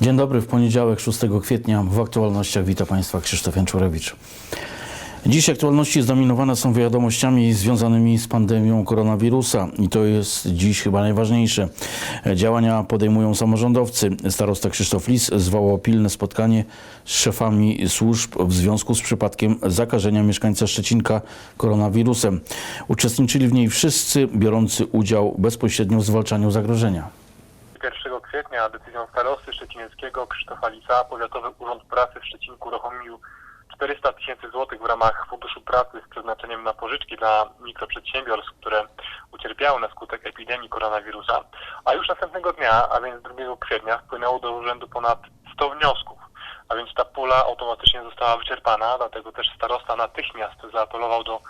Dzień dobry, w poniedziałek 6 kwietnia w aktualnościach wita Państwa Krzysztof Janczurewicz. Dziś aktualności zdominowane są wiadomościami związanymi z pandemią koronawirusa i to jest dziś chyba najważniejsze. Działania podejmują samorządowcy. Starosta Krzysztof Lis zwołał pilne spotkanie z szefami służb w związku z przypadkiem zakażenia mieszkańca Szczecinka koronawirusem. Uczestniczyli w niej wszyscy biorący udział bezpośrednio w zwalczaniu zagrożenia. 1 kwietnia decyzją starosty szczecińskiego Krzysztofa Lisa Powiatowy Urząd Pracy w Szczecinku uruchomił 400 tysięcy złotych w ramach Funduszu Pracy z przeznaczeniem na pożyczki dla mikroprzedsiębiorstw, które ucierpiały na skutek epidemii koronawirusa. A już następnego dnia, a więc 2 kwietnia, wpłynęło do urzędu ponad 100 wniosków. A więc ta pula automatycznie została wyczerpana, dlatego też starosta natychmiast zaapelował do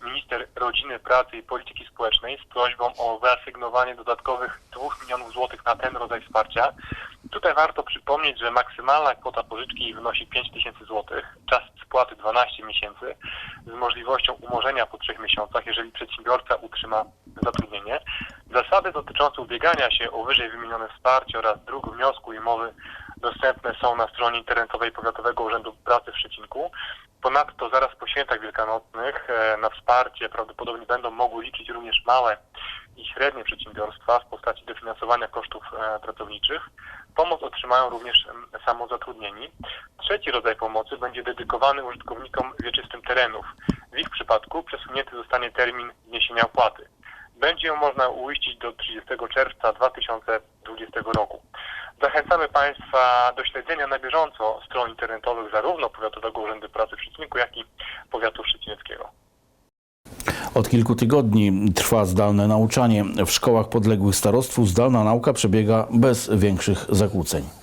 minister rodziny, pracy i polityki społecznej z prośbą o wyasygnowanie dodatkowych 2 milionów złotych na ten rodzaj wsparcia. Tutaj warto przypomnieć, że maksymalna kwota pożyczki wynosi 5 tysięcy złotych, czas spłaty 12 miesięcy z możliwością umorzenia po 3 miesiącach, jeżeli przedsiębiorca utrzyma zatrudnienie. Zasady dotyczące ubiegania się o wyżej wymienione wsparcie oraz dróg wniosku i mowy dostępne są na stronie internetowej Powiatowego Urzędu Pracy w Szczecinku. Ponadto zaraz po świętach wielkanocnych e, na wsparcie prawdopodobnie będą mogły liczyć również małe i średnie przedsiębiorstwa w postaci dofinansowania kosztów e, pracowniczych. Pomoc otrzymają również samozatrudnieni. Trzeci rodzaj pomocy będzie dedykowany użytkownikom wieczystym terenów. W ich przypadku przesunięty zostanie termin wniesienia opłaty. Będzie ją można uiścić do 30 czerwca 2020 roku. Zachęcamy Państwa do śledzenia na bieżąco stron internetowych zarówno Powiatowego Urzędu Pracy w Szczecinku, jak i Powiatu Szczecineckiego. Od kilku tygodni trwa zdalne nauczanie. W szkołach podległych starostwu zdalna nauka przebiega bez większych zakłóceń.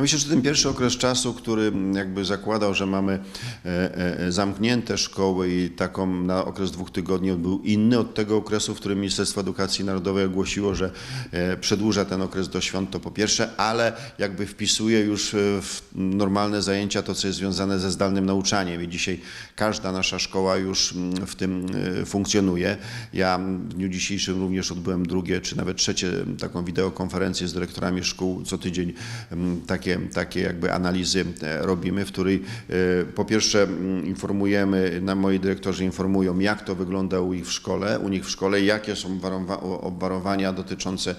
Ja myślę, że ten pierwszy okres czasu, który jakby zakładał, że mamy e, e, zamknięte szkoły i taką na okres dwóch tygodni, on był inny od tego okresu, w którym Ministerstwo Edukacji Narodowej ogłosiło, że e, przedłuża ten okres do świąt, to po pierwsze, ale jakby wpisuje już e, w normalne zajęcia to, co jest związane ze zdalnym nauczaniem i dzisiaj każda nasza szkoła już mm, w tym e, funkcjonuje. Ja w dniu dzisiejszym również odbyłem drugie, czy nawet trzecie taką wideokonferencję z dyrektorami szkół. Co tydzień mm, takie, takie jakby analizy e, robimy, w której e, po pierwsze informujemy, na moi dyrektorzy informują, jak to wygląda u nich w szkole, u nich w szkole, jakie są obwarowania dotyczące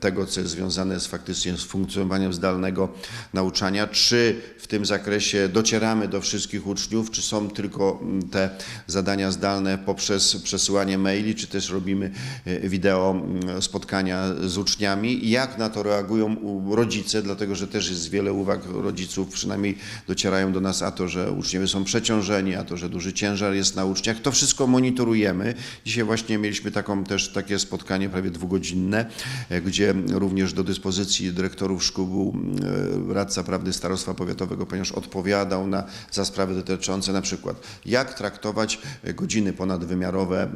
tego, co jest związane z faktycznie z funkcjonowaniem zdalnego nauczania, czy w tym zakresie docieramy do wszystkich uczniów, czy są tylko te zadania zdalne poprzez przesyłanie maili, czy też robimy e, wideo spotkania z uczniami? Jak na to reagują rodzice, dlatego że też jest wiele uwag rodziców, przynajmniej docierają do nas, a to, że uczniowie są przeciążeni, a to, że duży ciężar jest na uczniach. To wszystko monitorujemy. Dzisiaj właśnie mieliśmy taką też takie spotkanie prawie dwugodzinne, e, gdzie również do dyspozycji dyrektorów szkół był e, radca prawdy Starostwa Powiatowego, ponieważ odpowiadał na, za sprawy dotyczące na przykład jak traktować e, godziny ponadwymiarowe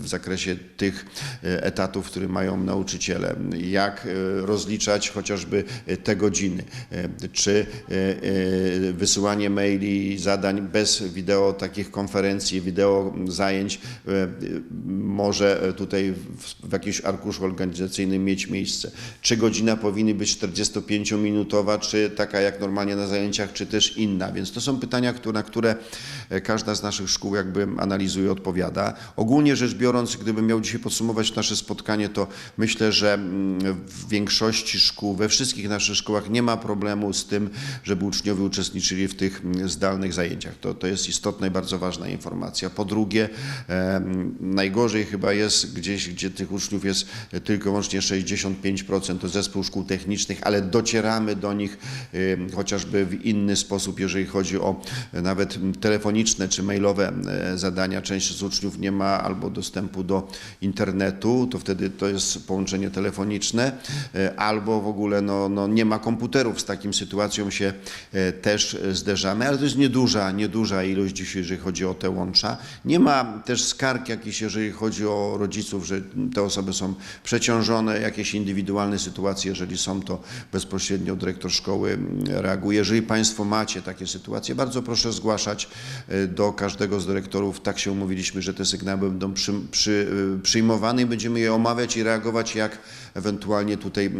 w zakresie tych etatów, które mają nauczyciele, jak rozliczać chociażby te godziny, czy e, e, wysyłanie maili, zadań bez wideo takich konferencji, wideo zajęć e, e, może tutaj w, jakimś arkuszu organizacyjnym mieć miejsce. Czy godzina powinna być 45-minutowa, czy taka jak normalnie na zajęciach, czy też inna. Więc to są pytania, na które e, każda z naszych szkół jakby analizuje, odpowiada. Ogólnie rzecz biorąc, gdybym miał dzisiaj podsumować nasze spotkanie, to myślę, że mm, w większości szkół, we wszystkich naszych szkołach nie ma problemu z tym, żeby uczniowie uczestniczyli w tych mm, zdalnych zajęciach. To, to jest istotna i bardzo ważna informacja. Po drugie, najgorzej chyba jest gdzieś, gdzie tych uczniów jest tylko i wyłącznie 65%, to zespół szkół technicznych, ale docieramy do nich chociażby w inny sposób, jeżeli chodzi o e, nawet telefoniczne czy mailowe e, zadania. Część z uczniów nie ma albo dostępu do internetu, to wtedy to jest połączenie telefoniczne, e, albo w ogóle no, no, nie ma komputeru Z takim sytuacją się e, też e, zderzamy, ale to jest nieduża, nieduża ilość dzisiaj, jeżeli chodzi o te łącza. Nie ma też skarg jakichś, jeżeli chodzi o rodziców, że te osoby są przeciążone, jakieś indywidualne sytuacje, jeżeli są, to bezpośrednio dyrektor szkoły reaguje. Jeżeli Państwo macie takie sytuacje, bardzo proszę zgłaszać e, do każdego z dyrektorów. Tak się umówiliśmy, że te sygnały będą przy, przy, przyjmowane i będziemy je omawiać i reagować, jak ewentualnie tutaj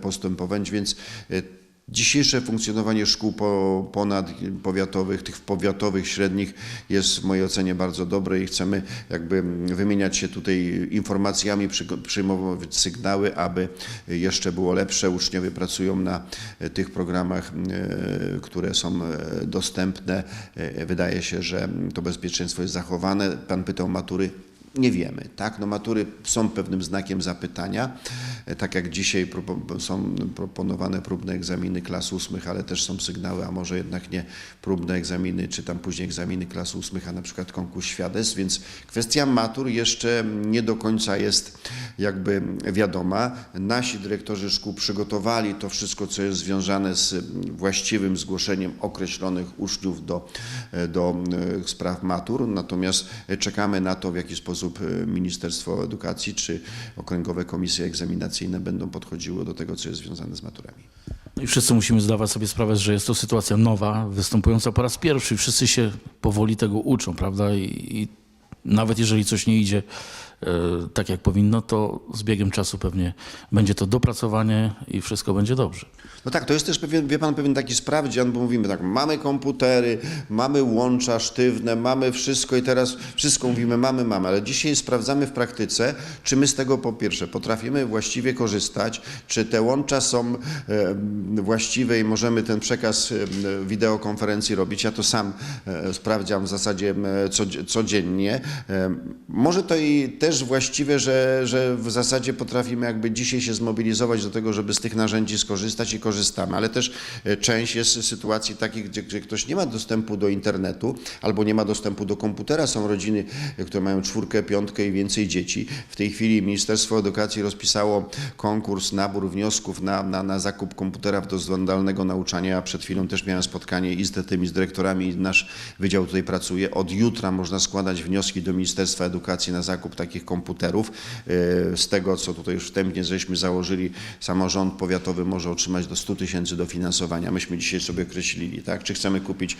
postępować, więc Dzisiejsze funkcjonowanie szkół po, ponadpowiatowych, tych powiatowych, średnich jest w mojej ocenie bardzo dobre i chcemy jakby wymieniać się tutaj informacjami, przy, przyjmować sygnały, aby jeszcze było lepsze. Uczniowie pracują na tych programach, e, które są e, dostępne. E, Wydaje się, że to bezpieczeństwo jest zachowane. Pan pytał matury. Nie wiemy, tak? No matury są pewnym znakiem zapytania, E, tak jak dzisiaj są proponowane próbne egzaminy klas ósmych, ale też są sygnały, a może jednak nie próbne egzaminy, czy tam później egzaminy klas ósmych, a na przykład konkurs świadectw, więc kwestia matur jeszcze nie do końca jest jakby wiadoma. Nasi dyrektorzy szkół przygotowali to wszystko, co jest związane z właściwym zgłoszeniem określonych uczniów do, do e, spraw matur, natomiast czekamy na to, w jaki sposób e, Ministerstwo Edukacji czy okręgowe komisje egzaminacyjne będą podchodziły do tego, co jest związane z maturami. I wszyscy musimy zdawać sobie sprawę, że jest to sytuacja nowa, występująca po raz pierwszy. Wszyscy się powoli tego uczą, prawda? I, i nawet jeżeli coś nie idzie e, tak, jak powinno, to z biegiem czasu pewnie będzie to dopracowanie i wszystko będzie dobrze. No tak, to jest też pewien, wie pan, pewien taki sprawdzian, bo mówimy tak, mamy komputery, mamy łącza sztywne, mamy wszystko i teraz wszystko mówimy mamy, mamy, ale dzisiaj sprawdzamy w praktyce, czy my z tego po pierwsze potrafimy właściwie korzystać, czy te łącza są e, właściwe i możemy ten przekaz e, wideokonferencji robić. Ja to sam sprawdzam w zasadzie codzie- codziennie. Może to i też właściwe, że, że w zasadzie potrafimy jakby dzisiaj się zmobilizować do tego, żeby z tych narzędzi skorzystać i korzystamy, ale też e, część jest sytuacji takich, gdzie, gdzie ktoś nie ma dostępu do internetu albo nie ma dostępu do komputera. Są rodziny, e, które mają czwórkę, piątkę i więcej dzieci. W tej chwili Ministerstwo Edukacji rozpisało konkurs, nabór wniosków na, na, na zakup komputera do zdalnego nauczania. Przed chwilą też miałem spotkanie i z tymi z dyrektorami nasz wydział tutaj pracuje. Od jutra można składać wnioski do Ministerstwa Edukacji na zakup takich komputerów. E, Z tego, co tutaj już wstępnie żeśmy założyli, samorząd powiatowy może otrzymać do 100 tysięcy dofinansowania. Myśmy dzisiaj sobie określili, tak? czy chcemy kupić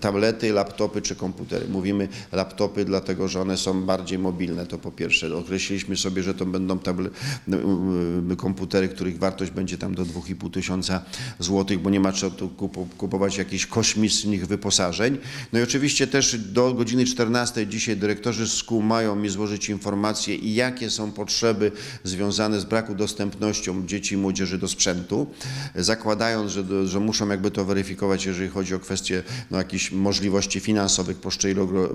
tablety, laptopy czy komputery. Mówimy laptopy, dlatego że one są bardziej mobilne, to po pierwsze. Określiliśmy sobie, że to będą table, komputery, których wartość będzie tam do 2,5 tysiąca złotych, bo nie ma trzeba tu kupować jakichś kosmicznych wyposażeń. No i oczywiście też do godziny 14 dzisiaj dyrektorzy szkół mają mi złożyć informacje i jakie są potrzeby związane z braku dostępnością dzieci i młodzieży do sprzętu, zakładając, że, że muszą jakby to weryfikować, jeżeli chodzi o kwestie no, jakichś możliwości finansowych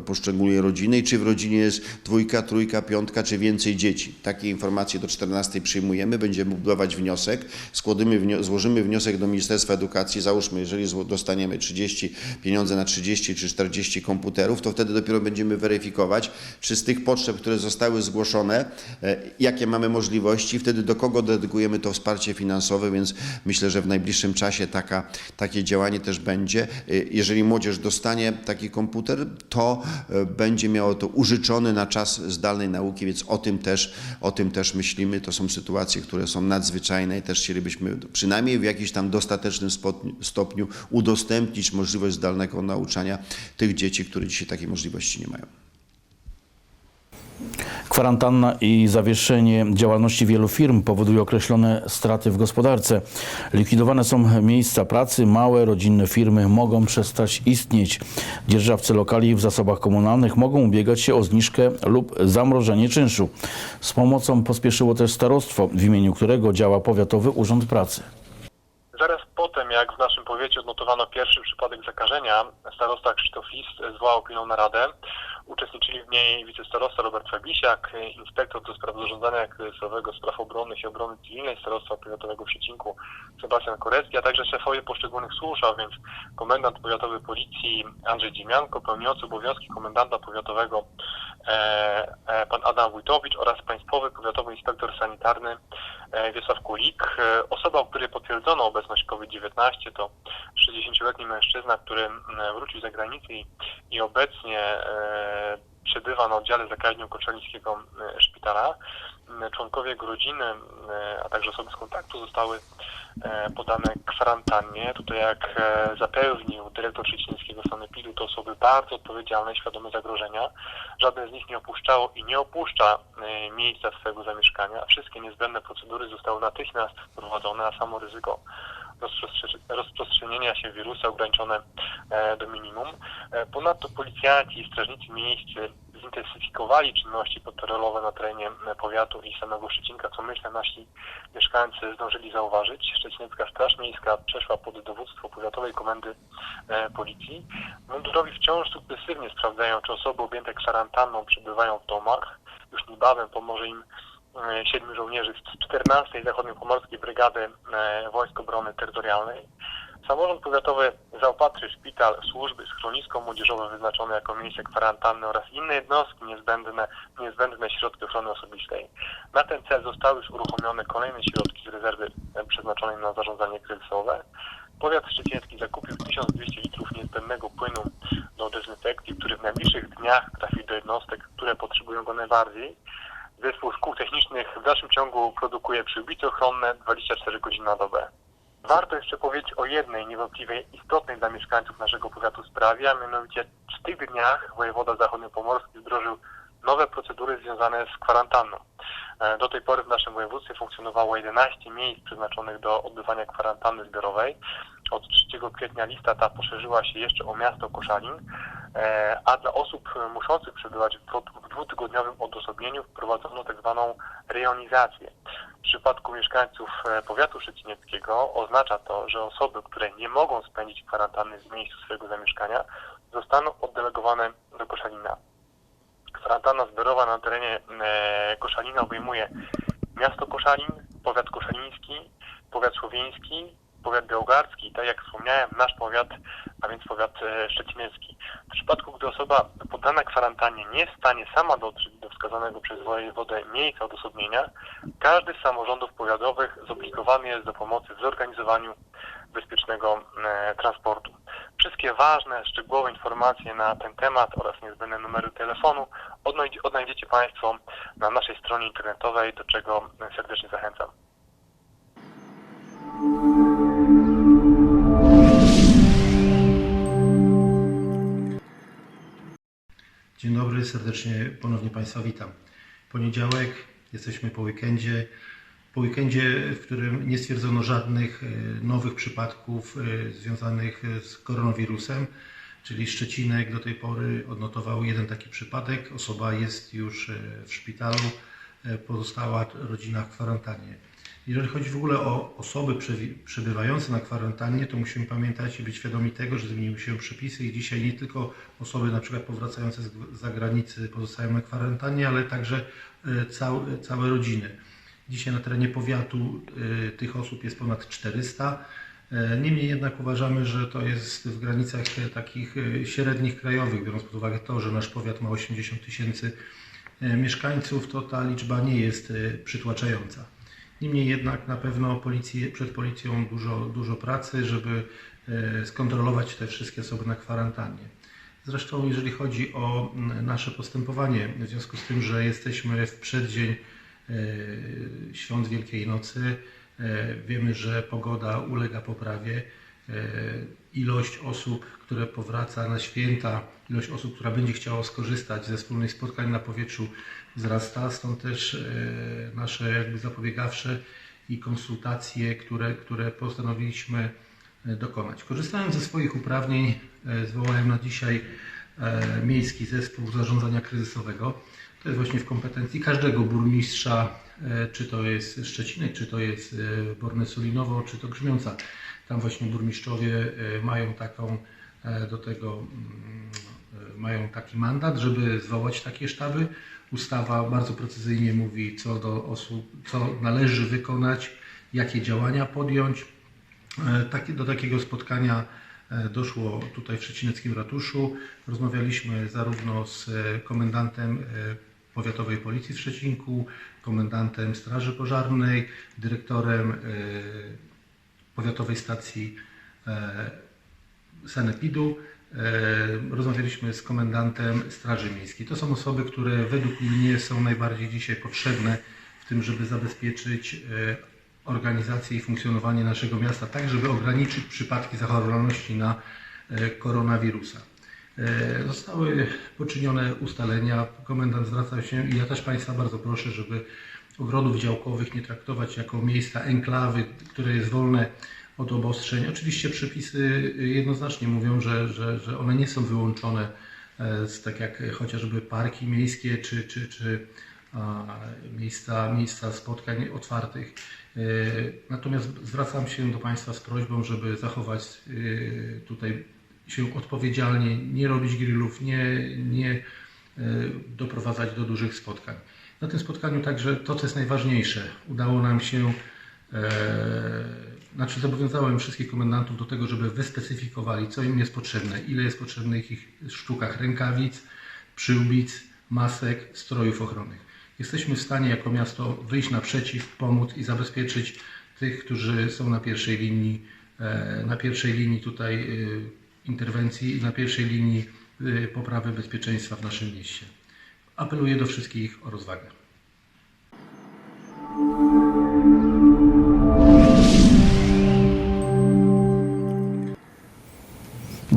poszczególnej- rodziny i czy w rodzinie jest dwójka, trójka, piątka, czy więcej dzieci. Takie informacje do 14 przyjmujemy, będziemy budować wniosek, składamy wnio- złożymy wniosek do Ministerstwa Edukacji, załóżmy, jeżeli dostaniemy 30 pieniądze na 30 czy 40 komputerów, to wtedy dopiero będziemy weryfikować, czy z tych potrzeb, które zostały zgłoszone, e, jakie mamy możliwości, wtedy do kogo dedykujemy to wsparcie finansowe, więc myślę, że w najbliższym czasie taka, takie działanie też będzie. E, Jeżeli młodzież dostanie taki komputer, to e, będzie miało to użyczony na czas zdalnej nauki, więc o tym też, o tym też myślimy. To są sytuacje, które są nadzwyczajne i też chcielibyśmy przynajmniej w jakimś tam dostatecznym stopniu udostępnić możliwość zdalnego nauczania tych dzieci, które dzisiaj takiej możliwości nie mają. Kwarantanna i zawieszenie działalności wielu firm powoduje określone straty w gospodarce. Likwidowane są miejsca pracy, małe rodzinne firmy mogą przestać istnieć. Dzierżawcy lokali w zasobach komunalnych mogą ubiegać się o zniżkę lub zamrożenie czynszu. Z pomocą pospieszyło też starostwo, w imieniu którego działa Powiatowy Urząd Pracy. Zaraz potem, jak w naszym powiecie odnotowano pierwszy przypadek zakażenia, starosta Krzysztof Lis zwołał pilną naradę. Uczestniczyli w niej wicestarosta Robert Fablisiak, inspektor do spraw zarządzania kryzysowego, spraw obronnych i obrony cywilnej Starostwa Powiatowego w Szczecinku Sebastian Korecki, a także szefowie poszczególnych służb, a więc komendant powiatowy policji Andrzej Dziemianko, pełniący obowiązki komendanta powiatowego pan Adam Wójtowicz oraz państwowy powiatowy inspektor sanitarny e, Wiesław Kulik. E, Osoba, u której potwierdzono obecność COVID-19 to 60-letni mężczyzna, który wrócił z zagranicy i, obecnie e, przebywa na oddziale zakaźnym Koczelińskiego e, szpitala. M, Członkowie rodziny, m, a także osoby z kontaktu zostały e, podane kwarantannie. Tutaj jak e, zapewnił dyrektor Szczecińskiego Sanepidu, to osoby bardzo odpowiedzialne, świadome zagrożenia. Żadne z nich nie opuszczało i nie opuszcza e, miejsca swojego zamieszkania. Wszystkie niezbędne procedury zostały natychmiast wprowadzone, a samo ryzyko rozprzestrze- rozprzestrzenienia się wirusa ograniczone e, do minimum. E, Ponadto policjanci i strażnicy miejscy zintensyfikowali czynności patrolowe na terenie e, powiatu i samego Szczecinka, co myślę nasi mieszkańcy zdążyli zauważyć. Szczecińska Straż Miejska przeszła pod dowództwo Powiatowej Komendy e, Policji. Mundurowi wciąż sukcesywnie sprawdzają, czy osoby objęte kwarantanną przebywają w domach. Już niebawem pomoże im e, siedmiu żołnierzy z 14 Zachodniopomorskiej Brygady Wojsk Obrony Terytorialnej. Samorząd powiatowy zaopatrzy szpital, służby, schronisko młodzieżowe wyznaczone jako miejsce kwarantanny oraz inne jednostki niezbędne, niezbędne środki ochrony osobistej. Na ten cel zostały już uruchomione kolejne środki z rezerwy e, przeznaczonej na zarządzanie kryzysowe. Powiat szczeciński zakupił 1200 litrów niezbędnego płynu do dezynfekcji, który w najbliższych dniach trafi do jednostek, które potrzebują go najbardziej. Zespół szkół technicznych w dalszym ciągu produkuje przyłbice ochronne 24 godziny na dobę. Warto jeszcze powiedzieć o jednej niewątpliwie istotnej dla mieszkańców naszego powiatu sprawie, a mianowicie w tych dniach wojewoda zachodniopomorski wdrożył nowe procedury związane z kwarantanną. E, Do tej pory w naszym województwie funkcjonowało 11 miejsc przeznaczonych do odbywania kwarantanny zbiorowej. Od 3 kwietnia lista ta poszerzyła się jeszcze o miasto Koszalin, e, a dla osób muszących przebywać w dwu- w dwutygodniowym odosobnieniu wprowadzono tak zwaną rejonizację. W przypadku mieszkańców e, powiatu szczecinieckiego oznacza to, że osoby, które nie mogą spędzić kwarantanny w miejscu swojego zamieszkania, zostaną oddelegowane do Koszalina. Kwarantanna zbiorowa na terenie e, Koszalina obejmuje miasto Koszalin, powiat koszaliński, powiat słowieński, powiat białogardzki i tak jak wspomniałem, nasz powiat, a więc powiat e, szczecinecki. W przypadku, gdy osoba poddana kwarantannie nie jest w stanie sama dotrzeć do wskazanego przez wojewodę miejsca odosobnienia, każdy z samorządów powiatowych zobligowany jest do pomocy w zorganizowaniu bezpiecznego e, transportu. Wszystkie ważne, szczegółowe informacje na ten temat oraz niezbędne numery telefonu odnajdzie- odnajdziecie Państwo na naszej stronie internetowej, do czego serdecznie zachęcam. Dzień dobry, serdecznie ponownie Państwa witam. Poniedziałek, jesteśmy po weekendzie. Po weekendzie, w którym nie stwierdzono żadnych e, nowych przypadków e, związanych z koronawirusem, czyli Szczecinek do tej pory odnotował jeden taki przypadek. Osoba jest już e, w szpitalu, e, pozostała rodzina w kwarantannie. Jeżeli chodzi w ogóle o osoby przebywające na kwarantannie, to musimy pamiętać i być świadomi tego, że zmieniły się przepisy i dzisiaj nie tylko osoby na przykład powracające z zagranicy pozostają na kwarantannie, ale także e, całe rodziny. Dzisiaj na terenie powiatu e, tych osób jest ponad 400. E, Niemniej jednak uważamy, że to jest w granicach e, takich średnich krajowych, biorąc pod uwagę to, że nasz powiat ma 80 tysięcy mieszkańców, to ta liczba nie jest przytłaczająca. Niemniej jednak na pewno policji, przed policją dużo, dużo pracy, żeby skontrolować te wszystkie osoby na kwarantannie. Zresztą jeżeli chodzi o nasze postępowanie, w związku z tym, że jesteśmy w przeddzień świąt Wielkiej Nocy, e, wiemy, że pogoda ulega poprawie, e, ilość osób, które powraca na święta, ilość osób, która będzie chciała skorzystać ze wspólnych spotkań na powietrzu wzrasta, stąd też e, nasze jakby zapobiegawcze i konsultacje, które, które postanowiliśmy e, dokonać. Korzystając ze swoich uprawnień, e, zwołałem na dzisiaj e, Miejski Zespół Zarządzania Kryzysowego. To jest właśnie w kompetencji każdego burmistrza, e, czy to jest Szczecinek, czy to jest e, Borne Solinowo, czy to Grzmiąca. Tam właśnie burmistrzowie e, mają taką do tego mm, mają taki mandat, żeby zwołać takie sztaby. Ustawa bardzo precyzyjnie mówi, co do osób, co należy wykonać, jakie działania podjąć. Do takiego spotkania doszło tutaj w Szczecineckim Ratuszu. Rozmawialiśmy zarówno z komendantem Powiatowej Policji w Szczecinku, komendantem Straży Pożarnej, dyrektorem e, Powiatowej Stacji e, Sanepidu. E, Rozmawialiśmy z komendantem Straży Miejskiej. To są osoby, które według mnie są najbardziej dzisiaj potrzebne w tym, żeby zabezpieczyć organizację i funkcjonowanie naszego miasta, tak żeby ograniczyć przypadki zachorowalności na koronawirusa. E, Zostały poczynione ustalenia. Komendant zwracał się i ja też Państwa bardzo proszę, żeby ogrodów działkowych nie traktować jako miejsca enklawy, które jest wolne od obostrzeń. Oczywiście przepisy jednoznacznie mówią, że, że, że one nie są wyłączone e, z tak jak chociażby parki miejskie czy, czy, czy miejsca, miejsca spotkań otwartych. E, Natomiast zwracam się do Państwa z prośbą, żeby zachować tutaj się odpowiedzialnie, nie robić grillów, nie, nie e, doprowadzać do dużych spotkań. Na tym spotkaniu także to, co jest najważniejsze, udało nam się, e, znaczy zobowiązałem wszystkich komendantów do tego, żeby wyspecyfikowali, co im jest potrzebne, ile jest potrzebnych ich sztukach rękawic, przyłbic, masek, strojów ochronnych. Jesteśmy w stanie jako miasto wyjść naprzeciw, pomóc i zabezpieczyć tych, którzy są na pierwszej linii, e, na pierwszej linii tutaj e, interwencji i na pierwszej linii e, poprawy bezpieczeństwa w naszym mieście. Apeluję do wszystkich o rozwagę.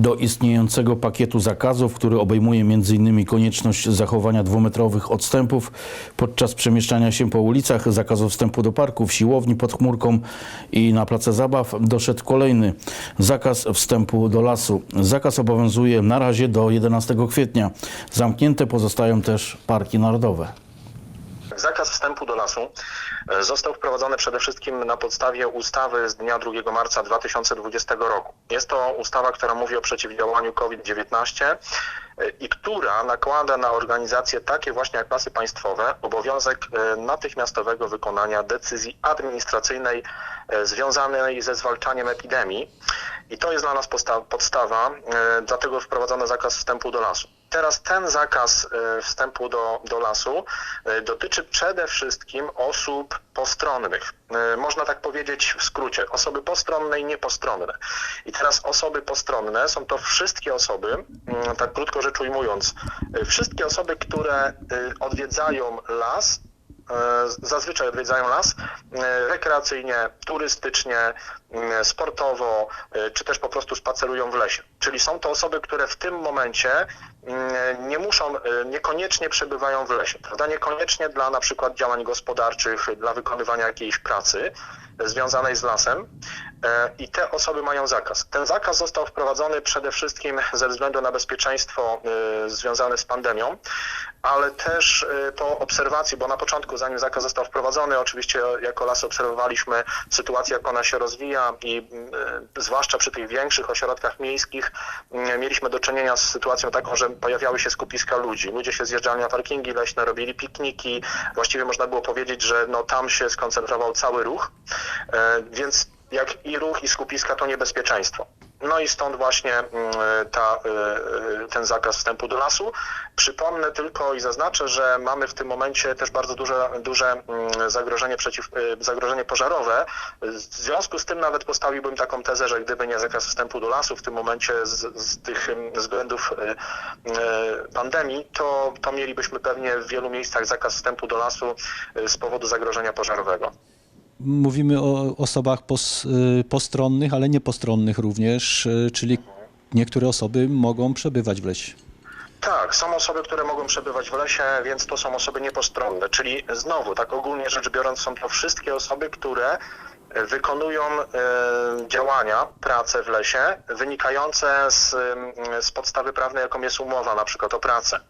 Do istniejącego pakietu zakazów, który obejmuje m.in. konieczność zachowania dwumetrowych odstępów podczas przemieszczania się po ulicach, zakazów wstępu do parków, siłowni pod chmurką i na place zabaw, doszedł kolejny zakaz wstępu do lasu. Zakaz obowiązuje na razie do 11 kwietnia. Zamknięte pozostają też parki narodowe. Zakaz wstępu do lasu został wprowadzony przede wszystkim na podstawie ustawy z dnia 2 marca 2020 roku. Jest to ustawa, która mówi o przeciwdziałaniu COVID-19 e, i która nakłada na organizacje takie właśnie jak lasy państwowe obowiązek e, natychmiastowego wykonania decyzji administracyjnej e, związanej ze zwalczaniem epidemii. I to jest dla nas podstawa, e, dlatego wprowadzono zakaz wstępu do lasu. Teraz ten zakaz e, wstępu do, do lasu e, dotyczy przede wszystkim osób postronnych. E, Można tak powiedzieć w skrócie, osoby postronne i niepostronne. I teraz osoby postronne są to wszystkie osoby, mm, tak krótko rzecz ujmując, wszystkie osoby, które odwiedzają las zazwyczaj odwiedzają las rekreacyjnie, turystycznie, sportowo, czy też po prostu spacerują w lesie. Czyli są to osoby, które w tym momencie nie muszą, e, niekoniecznie przebywają w lesie, prawda? Niekoniecznie dla na przykład działań gospodarczych, dla wykonywania jakiejś pracy związanej z lasem i te osoby mają zakaz. Ten zakaz został wprowadzony przede wszystkim ze względu na bezpieczeństwo e, związane z pandemią, ale też e, po obserwacji, bo na początku, zanim zakaz został wprowadzony, oczywiście jako lasy obserwowaliśmy sytuację, jak ona się rozwija i e, zwłaszcza przy tych większych ośrodkach miejskich mieliśmy do czynienia z sytuacją taką, że pojawiały się skupiska ludzi. Ludzie się zjeżdżali na parkingi leśne, robili pikniki. Właściwie można było powiedzieć, że no, tam się skoncentrował cały ruch, e, więc jak i ruch, i skupiska to niebezpieczeństwo. No i stąd właśnie mm, ta, y, ten zakaz wstępu do lasu. Przypomnę tylko i zaznaczę, że mamy w tym momencie też bardzo duże, duże mm, zagrożenie, przeciw, y, zagrożenie pożarowe. W związku z tym nawet postawiłbym taką tezę, że gdyby nie zakaz wstępu do lasu w tym momencie z, z tych ym, względów pandemii, to, to mielibyśmy pewnie w wielu miejscach zakaz wstępu do lasu z powodu zagrożenia pożarowego. Mówimy o osobach pos, y, postronnych, ale nie postronnych również, y, czyli niektóre osoby mogą przebywać w lesie. Tak, są osoby, które mogą przebywać w lesie, więc to są osoby niepostronne, czyli znowu, tak ogólnie rzecz biorąc, są to wszystkie osoby, które wykonują e, działania, prace w lesie wynikające z, mm, z podstawy prawnej, jaką jest umowa, na przykład o pracę.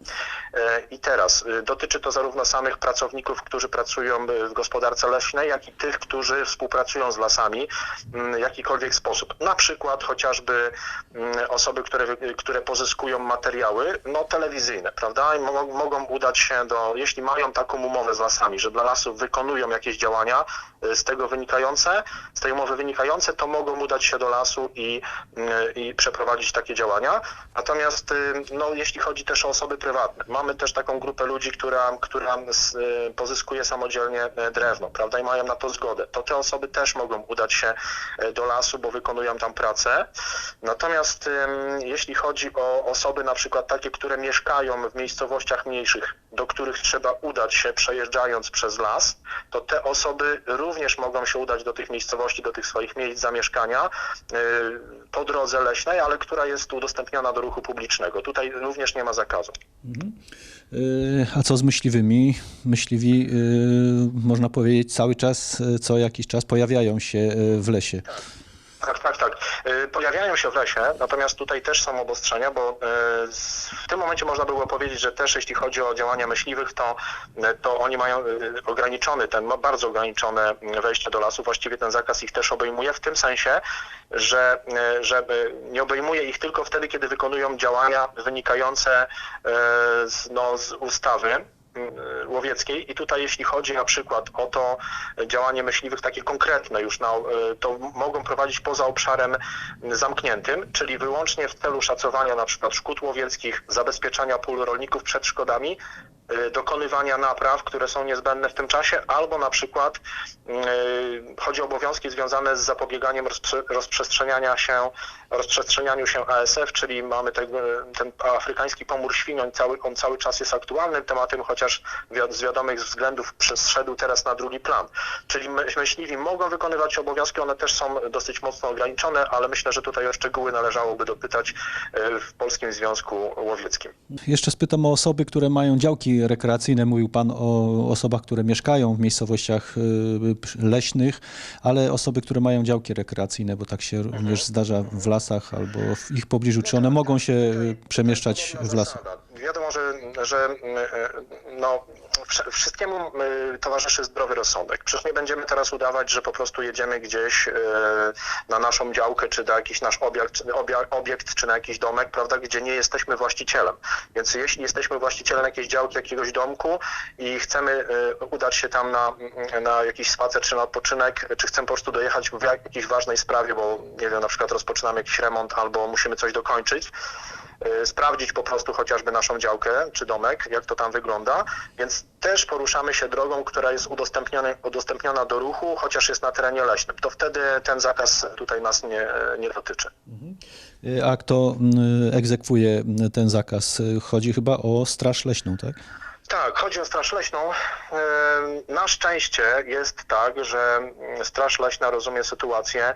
E, I teraz e, dotyczy to zarówno samych pracowników, którzy pracują w gospodarce leśnej, jak i tych, którzy współpracują z lasami mm, w jakikolwiek sposób. Na przykład chociażby mm, osoby, które, które pozyskują materiały no, telewizyjne, prawda? I mo- mogą udać się do, jeśli mają taką umowę z lasami, że dla lasów wykonują jakieś działania z tego wynikające, z tej umowy wynikające, to mogą udać się do lasu i, y, i przeprowadzić takie działania. Natomiast y, no, jeśli chodzi też o osoby prywatne, mamy też taką grupę ludzi, która, która y, pozyskuje samodzielnie drewno, prawda? I mają na to zgodę. To te osoby też mogą udać się do lasu, bo wykonują tam pracę. Natomiast jeśli chodzi o osoby na przykład takie, które mieszkają w miejscowościach mniejszych, do których trzeba udać się przejeżdżając przez las, to te osoby również mogą się udać do tych miejscowości, do tych swoich miejsc zamieszkania yy, po drodze leśnej, ale która jest udostępniona do ruchu publicznego. Tutaj również nie ma zakazu. Y, A co z myśliwymi? Myśliwi, y, można powiedzieć, cały czas, y, co jakiś czas pojawiają się y, w lesie. Tak, tak, tak. Y, Pojawiają się w lesie, natomiast tutaj też są obostrzenia, bo z- w tym momencie można było powiedzieć, że też jeśli chodzi o działania myśliwych, to, y, to oni mają ograniczony, ten ma bardzo ograniczone wejście do lasu. Właściwie ten zakaz ich też obejmuje w tym sensie, że, że nie obejmuje ich tylko wtedy, kiedy wykonują działania wynikające z, no, z ustawy łowieckiej. I tutaj jeśli chodzi na przykład o to działanie myśliwych takie konkretne już na, y, to mogą prowadzić poza obszarem zamkniętym, czyli wyłącznie w celu szacowania na przykład szkód łowieckich, zabezpieczania pól rolników przed szkodami, y, dokonywania napraw, które są niezbędne w tym czasie, albo na przykład y, chodzi o obowiązki związane z zapobieganiem rozprze- rozprzestrzeniania się, rozprzestrzenianianiu się ASF, czyli mamy tego, ten afrykański pomór świń, on cały, on cały czas jest aktualnym tematem, chociaż wi- z wiadomych względów przeszedł teraz na drugi plan. Czyli my- myśliwi mogą wykonywać obowiązki, one też są dosyć mocno ograniczone, ale myślę, że tutaj o szczegóły należałoby dopytać y, w Polskim Związku Łowieckim. Jeszcze spytam o osoby, które mają działki rekreacyjne. Mówił Pan o osobach, które mieszkają w miejscowościach y, leśnych, ale osoby, które mają działki rekreacyjne, bo tak się również zdarza w lasach albo w ich pobliżu. Czy one mogą się y, przemieszczać w lasach? Wiadomo, że, że mm, e, no, wsz- wszystkiemu y, towarzyszy zdrowy rozsądek. Przecież nie będziemy teraz udawać, że po prostu jedziemy gdzieś e, na naszą działkę, czy na jakiś nasz obiekt, obiekt, czy na jakiś domek, prawda, gdzie nie jesteśmy właścicielem. Więc jeśli jesteśmy właścicielem jakiejś działki, jakiegoś domku i chcemy e, udać się tam na, na jakiś spacer, czy na odpoczynek, czy chcemy po prostu dojechać w jak- jakiejś ważnej sprawie, bo nie wiem, na przykład rozpoczynamy jakiś remont albo musimy coś dokończyć, sprawdzić po prostu chociażby naszą działkę czy domek, jak to tam wygląda, więc też poruszamy się drogą, która jest udostępniona, do ruchu, chociaż jest na terenie leśnym. To wtedy ten zakaz tutaj nas nie, nie dotyczy. Y, A kto y, egzekwuje ten zakaz? Chodzi chyba o Straż Leśną, tak? Tak, chodzi o Straż Leśną. Na szczęście jest tak, że Straż Leśna rozumie sytuację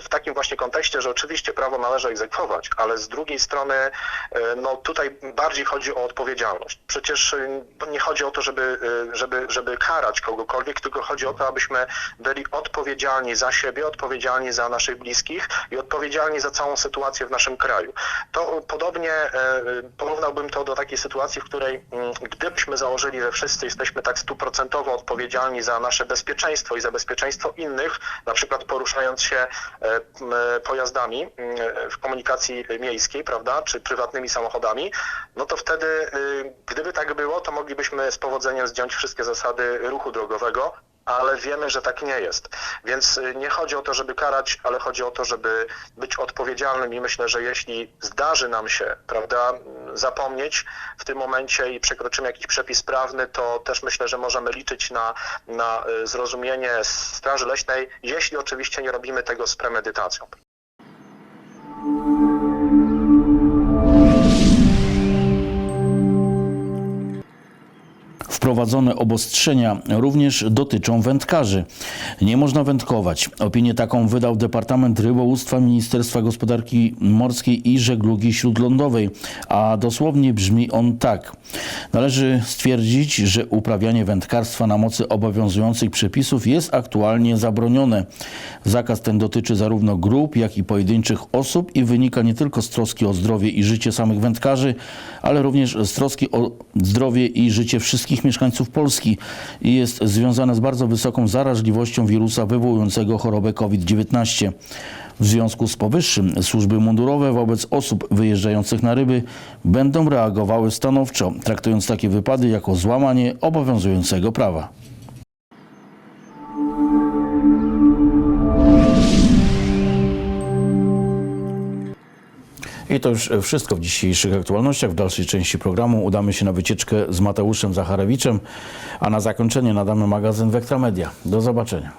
w takim właśnie kontekście, że oczywiście prawo należy egzekwować, ale z drugiej strony e, no tutaj bardziej chodzi o odpowiedzialność. Przecież e, nie chodzi o to, żeby, e, żeby, żeby karać kogokolwiek, tylko chodzi o to, abyśmy byli odpowiedzialni za siebie, odpowiedzialni za naszych bliskich i odpowiedzialni za całą sytuację w naszym kraju. To podobnie porównałbym to do takiej sytuacji, w której mm, gdybyśmy założyli, że wszyscy jesteśmy tak stuprocentowo odpowiedzialni za nasze bezpieczeństwo i za bezpieczeństwo innych, na przykład poruszając się e, m, pojazdami mm, w komunikacji miejskiej, prawda, czy prywatnymi samochodami, no to wtedy, y, gdyby tak było, to moglibyśmy z powodzeniem zdjąć wszystkie zasady ruchu drogowego, ale wiemy, że tak nie jest. Więc y, nie chodzi o to, żeby karać, ale chodzi o to, żeby być odpowiedzialnym i myślę, że jeśli zdarzy nam się, prawda, zapomnieć w tym momencie i przekroczymy jakiś przepis prawny, to też myślę, że możemy liczyć na, na y, zrozumienie Straży Leśnej, jeśli oczywiście nie robimy tego z premedytacją. Wprowadzone obostrzenia również dotyczą wędkarzy. Nie można wędkować. Opinię taką wydał Departament Rybołówstwa Ministerstwa Gospodarki Morskiej i Żeglugi Śródlądowej, a dosłownie brzmi on tak. Należy stwierdzić, że uprawianie wędkarstwa na mocy obowiązujących przepisów jest aktualnie zabronione. Zakaz ten dotyczy zarówno grup, jak i pojedynczych osób i wynika nie tylko z troski o zdrowie i życie samych wędkarzy, ale również z troski o zdrowie i życie wszystkich mieszkańców Polski i jest związane z bardzo wysoką zaraźliwością wirusa wywołującego chorobę COVID-19. W związku z powyższym służby mundurowe wobec osób wyjeżdżających na ryby będą reagowały stanowczo, traktując takie wypady jako złamanie obowiązującego prawa. I to już e, wszystko w dzisiejszych aktualnościach. W dalszej części programu udamy się na wycieczkę z Mateuszem Zacharewiczem, a na zakończenie nadamy magazyn Wektra Media. Do zobaczenia.